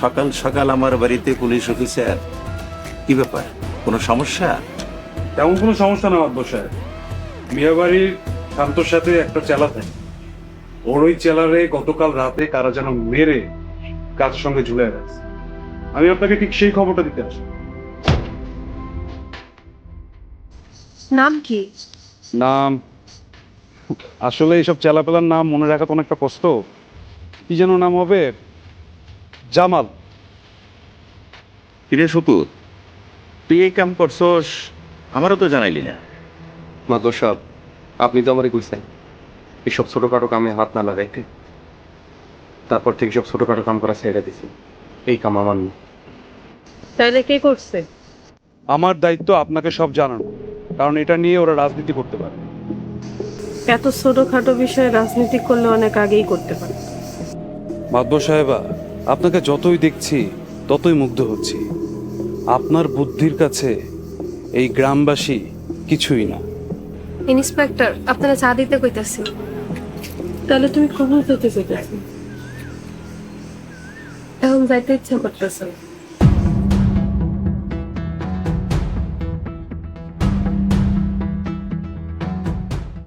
সকাল সকাল আমার বাড়িতে পুলিশ অফিসার। কি ব্যাপার? কোনো সমস্যা? তেমন কোনো সমস্যা না মাতবর সাহেব। মিয়াবাড়ির শান্তর সাথে একটা চেলা থাকে। ওর ওই চেলারে গতকাল রাতে কারা যেন মেরে গাছের সঙ্গে ঝুলে গেছে। আমি আপনাকে ঠিক সেই খবরটা দিতে আসি। নাম কি? নাম? আসলে এইসব চেলাপেলার নাম মনে রাখা তো অনেকটা কষ্ট। কি যেন নাম হবে? জামাল। কিরে তুই এই কাম করছস? আমারও তো জানাইলি না। মাদর সাহেব আপনি তো আমারই কইছেন এইসব ছোটখাটো কামে হাত না লাগাইতে। তারপর থেকে সব ছোটখাটো কাম করা ছেড়ে দিছি। এই কাম আমার না। তাহলে কে করছে? আমার দায়িত্ব আপনাকে সব জানানো কারণ এটা নিয়ে ওরা রাজনীতি করতে পারে। এত ছোটখাটো বিষয়ে রাজনীতি করলে অনেক আগেই করতে পারে। মাদবর সাহেবা আপনাকে যতই দেখছি ততই মুগ্ধ হচ্ছি। আপনার বুদ্ধির কাছে এই গ্রামবাসী কিছুই না। ইন্সপেক্টর আপনারা চা দিতে কইতাছি তাহলে তুমি কোন হতে চাইতেছি? এখন যাইতে ইচ্ছা করতেছে।